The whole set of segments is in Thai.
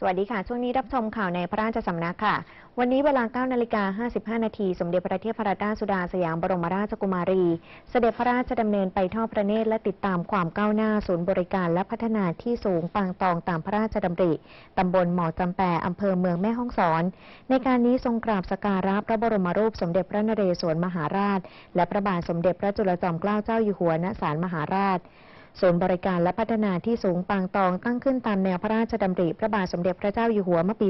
สวัสดีค่ะ ช่วงนี้รับชมข่าวในพระราชสำนักค่ะ วันนี้เวลา9นาฬิกา55 นาที สมเด็จพระเทพรัตนราชสุดาสยามบรมราชกุมารี เสด็จพระราชดำเนินไปทอดพระเนตรและติดตามความก้าวหน้าศูนย์บริการและพัฒนาที่สูงปางตองตามพระราชดำริ ตำบลหมอจำแปอำเภอเมืองแม่ฮ่องสอน ในการนี้ทรงกราบสกการะพระบรมรูปสมเด็จพระนเรศวรมหาราช และพระบาทสมเด็จพระจุลจอมเกล้าเจ้าอยู่หัวณศาลมหาราช ศูนย์บริการและพัฒนาที่สูงปางตองตั้งขึ้นตามแนวพระราชดำริพระบาทสมเด็จพระเจ้าอยู่หัวเมื่อปี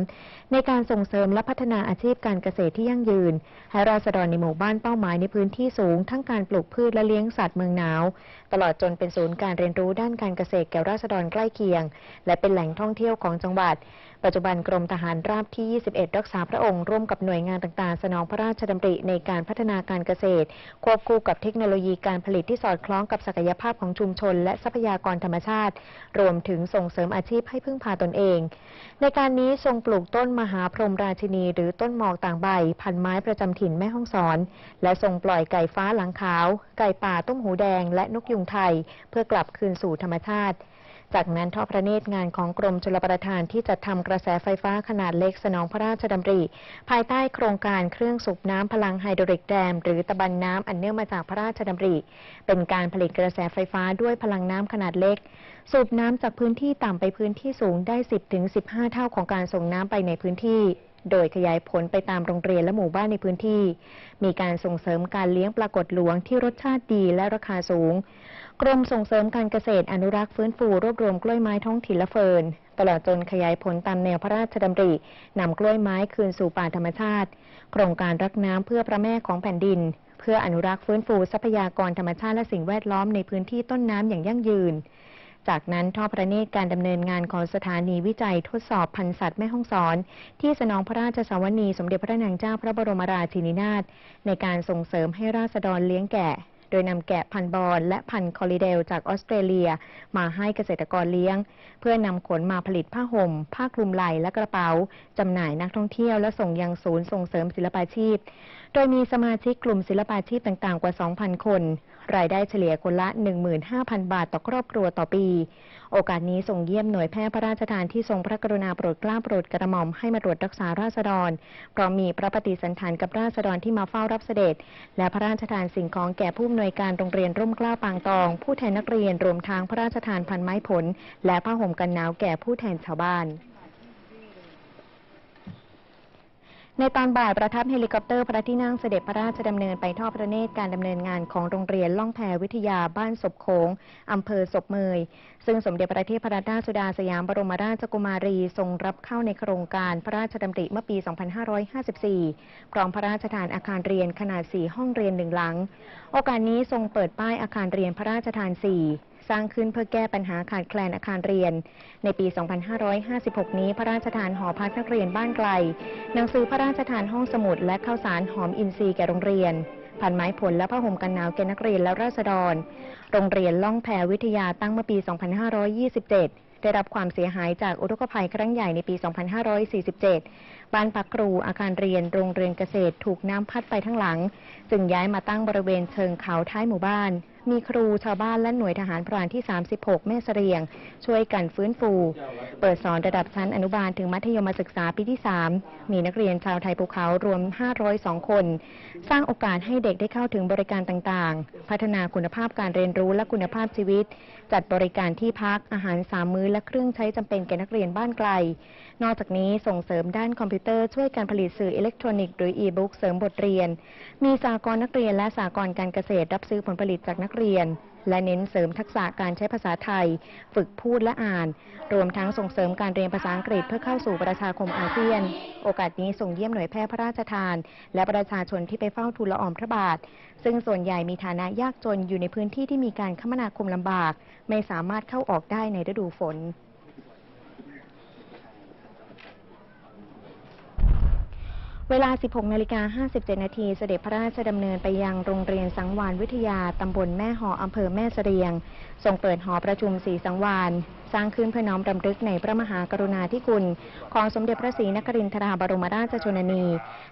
2523 ในการส่งเสริมและพัฒนาอาชีพการเกษตรที่ยั่งยืน ให้ราษฎรในหมู่บ้านเป้าหมายในพื้นที่สูง ทั้งการปลูกพืชและเลี้ยงสัตว์เมืองหนาวตลอดจนเป็นศูนย์การเรียนรู้ด้านการเกษตรแก่ราษฎรใกล้เคียง และเป็นแหล่งท่องเที่ยวของจังหวัด ปัจจุบันกรมทหารราบที่ 21 รักษาพระองค์ร่วมกับหน่วยงานต่างๆ สนองพระราชดำริในการพัฒนาการเกษตร ควบคู่กับเทคโนโลยีการผลิตที่สอดคล้องกับศักยภาพของชุมชน และทรัพยากรธรรมชาติ รวมถึงส่งเสริมอาชีพให้พึ่งพาตนเอง ในการนี้ทรงปลูกต้นมหาพรหมราชินี หรือต้นหมอกต่างใบ พันไม้ประจำถิ่นแม่ฮ่องสอน และทรงปล่อยไก่ฟ้าหลังขาว ไก่ป่าต้มหูแดงและนกยุงไทย เพื่อกลับคืนสู่ธรรมชาติ จากนั้นทอดพระเนตรงานของกรมชลประทานที่จัดทำกระแสไฟฟ้าขนาดเล็กสนองพระราชดำริ ภายใต้โครงการเครื่องสูบน้ำพลังไฮโดรลิกแดม หรือตะบันน้ำอันเนื่องมาจากพระราชดำริ เป็นการผลิตกระแสไฟฟ้าด้วยพลังน้ำขนาดเล็ก สูบน้ำจากพื้นที่ต่ำไปพื้นที่สูงได้ 10-15 เท่าของการส่งน้ำไปในพื้นที่ โดยขยายผลไปตามโรงเรียนและหมู่บ้านในพื้นที่ มีการส่งเสริมการเลี้ยงปลากดหลวงที่รสชาติดีและราคาสูง กรมส่งเสริมการเกษตรอนุรักษ์ฟื้นฟูรวบรวมกล้วยไม้ท้องถิ่นและเฟิร์นตลอดจนขยายผลตามแนวพระราชดำรินำกล้วยไม้คืนสู่ป่าธรรมชาติ โครงการรักน้ำเพื่อพระแม่ของแผ่นดิน เพื่ออนุรักษ์ฟื้นฟูทรัพยากรธรรมชาติและสิ่งแวดล้อมในพื้นที่ต้นน้ำอย่างยั่งยืน จากนั้นทอดพระเนตรการดำเนินงานของสถานีวิจัยทดสอบพันธุ์สัตว์แม่ฮ่องสอน ที่สนองพระราชสวนีสมเด็จพระนางเจ้าพระบรมราชินีนาถในการส่งเสริมให้ราษฎรเลี้ยงแกะ โดยนำแกะพันบอลและพันคอลิเดลจากออสเตรเลีย มาให้เกษตรกรเลี้ยง เพื่อนำขนมาผลิตผ้าห่ม ผ้าคลุมไหล่และกระเป๋าจำหน่ายนักท่องเที่ยวและส่งยังศูนย์ส่งเสริมศิลปาชีพ ดยมีสมาชิกกลุ่มศิลปาชีพต่างๆ กว่า 2,000 คน รายได้เฉลี่ยคนละ 15,000 บาทต่อครอบครัวต่อปี โอกาสนี้ส่งเยี่ยมหน่วยแพทย์พระราชทานที่ทรงพระกรุณาโปรดเกล้าโปรดกระหม่อมให้มาตรวจรักษาราษฎร พร้อมมีพระปฏิสันถานกับราษฎรที่มาเฝ้ารับเสด็จ และพระราชทานสิ่งของแก่ผู้อำนวยการโรงเรียนร่มเกล้าปางตอง ผู้แทนนักเรียนรวมทั้งพระราชทานพันไม้ผล และผ้าห่มกันหนาวแก่ผู้แทนชาวบ้าน ในตอนบ่ายประทับเฮลิคอปเตอร์พระที่นั่งเสด็จพระราชดำเนินไปทอดพระเนตรการดำเนินงานของโรงเรียนล่องแพวิทยาบ้านศพโขงอำเภอศพเมย ซึ่งสมเด็จพระเทพรัตนราชสุดาสยามบรมราชกุมารีทรงรับเข้าในโครงการพระราชดำริเมื่อปี 2554 พร้อมพระราชทานอาคารเรียนขนาด 4 ห้องเรียนหนึ่งหลัง โอกาสนี้ทรงเปิดป้ายอาคารเรียนพระราชทาน 4 สร้างขึ้นเพื่อแก้ปัญหาขาดแคลนอาคารเรียน ในปี 2556 นี้พระราชทานหอพักนักเรียนบ้านไกล หนังสือพระราชทานห้องสมุด และข้าวสารหอมอินทรีย์แก่โรงเรียนพันไม้ผลและผ้าห่มกันหนาวแก่นักเรียนและราษฎร โรงเรียนล่องแพวิทยาตั้งเมื่อปี 2527 ได้รับความเสียหายจากอุทกภัยครั้งใหญ่ในปี 2547 บ้านพักครูอาคารเรียน โรงเรียนเกษตร ถูกน้ำพัดไปทั้งหลัง จึงย้ายมาตั้งบริเวณเชิงเขาท้ายหมู่บ้าน มีครูชาวบ้านและหน่วยทหารพรานที่ 36 แม่เสรียง ช่วยกันฟื้นฟู เปิดสอนระดับชั้นอนุบาลถึงมัธยมศึกษาปีที่ 3 มีนักเรียนชาวไทยภูเขารวม 502 คน สร้างโอกาสให้เด็กได้เข้าถึงบริการต่างๆ พัฒนาคุณภาพการเรียนรู้และคุณภาพชีวิต จัดบริการที่พักอาหารสามมื้อและเครื่องใช้จำเป็นแก่นักเรียนบ้านไกล นอกจากนี้ส่งเสริมด้านคอมพิวเตอร์ช่วยการผลิตสื่ออิเล็กทรอนิกส์หรืออีบุ๊กเสริมบทเรียน มีสากลนักเรียนและสากลการเกษตรรับซื้อผลผลิตจากนักเรียน และเน้นเสริมทักษะการใช้ภาษาไทย ฝึกพูดและอ่าน รวมทั้งส่งเสริมการเรียนภาษาอังกฤษเพื่อเข้าสู่ประชาคมอาเซียน โอกาสนี้ส่งเยี่ยมหน่วยแพทย์พระราชทาน และประชาชนที่ไปเฝ้าทูลละอองพระบาท ซึ่งส่วนใหญ่มีฐานะยากจนอยู่ในพื้นที่ที่มีการคมนาคมลำบาก ไม่สามารถเข้าออกได้ในฤดูฝน เวลา 16นาฬิกา57 นาทีเสด็จพระราชดำเนินไปยังโรงเรียนสังวานวิทยา ตำบลแม่หออำเภอแม่เสรียงทรงเปิดหอประชุมสีสังวานสร้างขึ้นเพื่อน้อมรำลึกในพระมหากรุณาธิคุณ ของสมเด็จพระศรีนครินทราบรมราชชนนี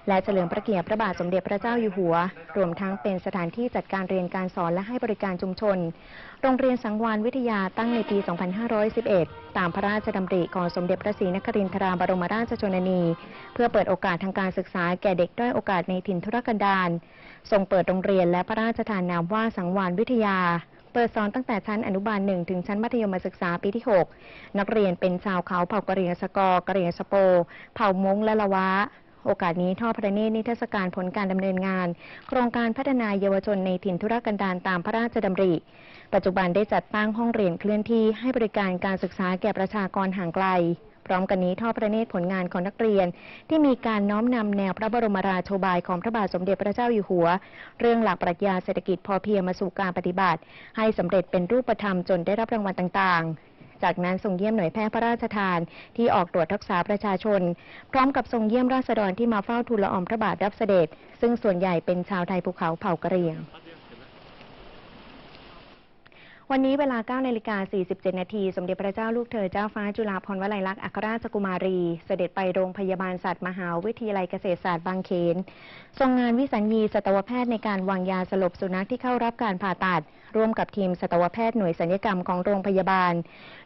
และเฉลิมพระเกียรติพระบาทสมเด็จพระเจ้าอยู่หัว รวมทั้งเป็นสถานที่จัดการเรียนการสอนและให้บริการชุมชน โรงเรียนสังวานวิทยาตั้งในปี 2511 ตามพระราชดำริของสมเด็จพระศรีนครินทราบรมราชชนนี เพื่อเปิดโอกาสทางการศึกษาแก่เด็กด้อยโอกาสในถิ่นทุรกันดารทรงเปิดโรงเรียนและพระราชทานนามว่าสังวานวิทยา เปิดสอนตั้งแต่ชั้นอนุบาลหนึ่งถึงชั้นมัธยมศึกษาปีที่ 6 นักเรียนเป็นชาวเขาเผ่ากะเหรี่ยงสกอกะเหรี่ยงสโป เผ่ามงและละวะโอกาสนี้ทอดพระเนตรนิทรรศการผลการดำเนินงาน โครงการพัฒนาเยาวชนในถิ่นทุรกันดารตามพระราชดำริ ปัจจุบันได้จัดตั้งห้องเรียนเคลื่อนที่ให้บริการการศึกษาแก่ประชากรห่างไกล พร้อมกันนี้ทอดพระเนตรผลงานของนักเรียน ที่มีการน้อมนำแนวพระบรมราโชบายของพระบาทสมเด็จพระเจ้าอยู่หัว เรื่องหลักปรัชญาเศรษฐกิจพอเพียงมาสู่การปฏิบัติ ให้สำเร็จเป็นรูปธรรมจนได้รับรางวัลต่างๆจากนั้นทรงเยี่ยมหน่วยแพทย์พระราชทานที่ออกตรวจรักษาประชาชน พร้อมกับทรงเยี่ยมราษฎรที่มาเฝ้าทูลละอองพระบาทรับเสด็จ ซึ่งส่วนใหญ่เป็นชาวไทยภูเขาเผ่ากะเหรี่ยง วันนี้เวลา9นาฬิกา47 นาที สมเด็จพระเจ้าลูกเธอเจ้าฟ้าจุฬาภรณ์วลัยลักษณ์อัครราชกุมารี เสด็จไปโรงพยาบาลสัตว์มหาวิทยาลัยเกษตรศาสตร์บางเขน ทรงงานวิสัญญีสัตวแพทย์ในการวางยาสลบสุนัขที่เข้ารับการผ่าตัด ร่วมกับทีมสัตวแพทย์หน่วยสัญญกรรมของโรงพยาบาล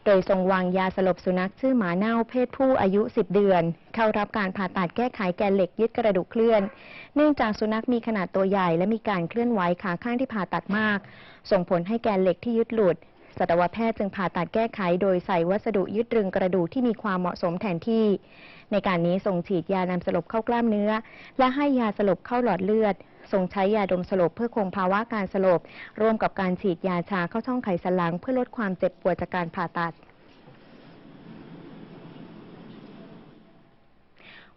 โดยทรงวางยาสลบสุนัขชื่อหมาเน่าเพศผู้อายุ 10 เดือน เข้ารับการผ่าตัดแก้ไขแกนเหล็กยึดกระดูกเคลื่อน เนื่องจากสุนัขมีขนาดตัวใหญ่และมีการเคลื่อนไหวขาข้างที่ผ่าตัดมาก ส่งผลให้แกนเหล็กที่ยึดหลุดสัตวแพทย์จึงผ่าตัดแก้ไขโดยใส่วัสดุยึดรึงกระดูกที่มีความเหมาะสมแทนที่ ในการนี้ส่งฉีดยานำสลบเข้ากล้ามเนื้อ และให้ยาสลบเข้าหลอดเลือดส่งใช้ยาดมสลบเพื่อคงภาวะการสลบ ร่วมกับการฉีดยาชาเข้าช่องไขสันหลังเพื่อลดความเจ็บปวดจากการผ่าตัด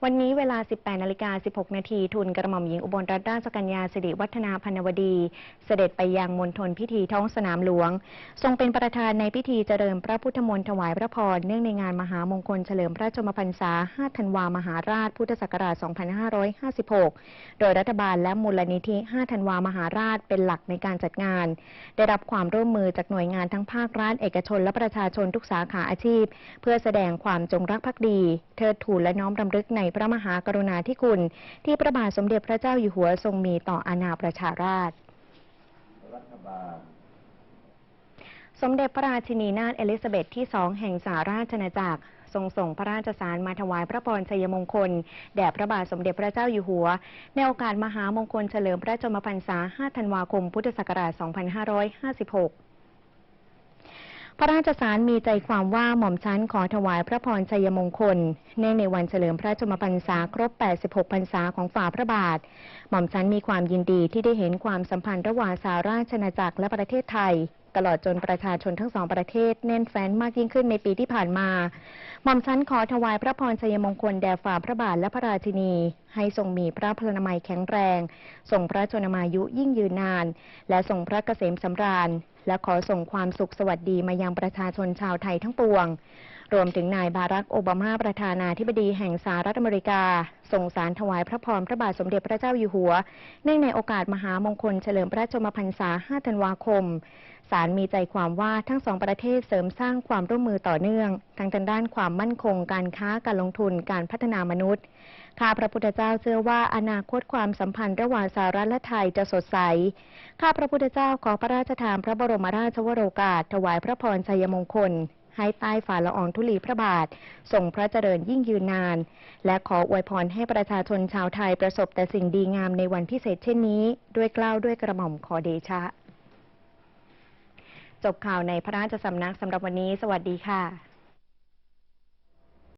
วันนี้เวลา 18นาฬิกา16 นาทีทุนกระหม่อมหญิงอุบลรัตนราชกัญญาสิริวัฒนาพันวดี เสด็จไปยังมณฑลพิธีท้องสนามหลวง ทรงเป็นประธานในพิธีเจริญพระพุทธมนต์ถวายพระพรเนื่องในงานมหามงคลเฉลิมพระชนมพรรษา 5 ธันวามหาราช พุทธศักราช 2556 โดยรัฐบาลและมูลนิธิ 5 ธันวามหาราชเป็นหลักในการจัดงาน ได้รับความร่วมมือจากหน่วยงานทั้งภาครัฐเอกชนและประชาชนทุกสาขาอาชีพ เพื่อแสดงความจงรักภักดี เทิดทูนและน้อมรำลึกในพระมหากรุณาธิคุณ ที่พระบาทสมเด็จพระเจ้าอยู่หัวทรงมีต่ออาณาประชาราษฎร์สมเด็จพระราชินีนาถเอลิซาเบธที่สองแห่งสหราชอาณาจักรทรงส่งพระราชสารมาถวายพระพรชัยมงคล แด่พระบาทสมเด็จพระเจ้าอยู่หัว ในโอกาสมหามงคลเฉลิมพระชนมพรรษา 5 ธันวาคม พุทธศักราช 2556 ระราชสารมีใจความว่าหม่อมชั้นขอถวายพระพรชัยมงคล เนื่องในวันเฉลิมพระชมพรรษาครบ 86 พรรษาของฝ่าพระบาท หม่อมชั้นมีความยินดีที่ได้เห็นความสัมพันธ์ระหว่างสหราชอาจักรและประเทศไทย ตลอดจนประชาชนทั้งสองประเทศแน่นแฟ้นมากยิ่งขึ้นในปีที่ผ่านมา หม่อมชั้นขอถวายพระพรชัยมงคลแด่ฝ่าพระบาทและพระราชินี ให้ทรงมีพระพลนามัยแข็งแรง ทรงพระชนมายุยิ่งยืนนาน และทรงพระเกษมสำราญ และขอส่งความสุขสวัสดีมายังประชาชนชาวไทยทั้งปวง รวมถึงนายบารักโอบามาประธานาธิบดีแห่งสหรัฐอเมริกา ส่งสารถวายพระพรพระบาทสมเด็จพระเจ้าอยู่หัว เนื่องในโอกาสมหามงคลเฉลิมพระชนมพรรษา 5 ธันวาคมสารมีใจความว่าทั้งสองประเทศเสริมสร้างความร่วมมือต่อเนื่อง ทั้งทางด้านความมั่นคง การค้าการลงทุนการพัฒนามนุษย์ ข้าพระพุทธเจ้าเชื่อว่าอนาคตความสัมพันธ์ระหว่างสหรัฐและไทยจะสดใส ข้าพระพุทธเจ้าขอพระราชทานพระบรมราชวโรกาส ถวายพระพรชัยมงคล ให้ใต้ฝ่าละอองธุลีพระบาททรงพระเจริญยิ่งยืนนาน และขออวยพรให้ประชาชนชาวไทยประสบแต่สิ่งดีงามในวันพิเศษเช่นนี้ ด้วยกล้าวด้วยกระหม่อมขอเดชะ จบข่าวในพระราชสำนักสำหรับวันนี้ สวัสดีค่ะ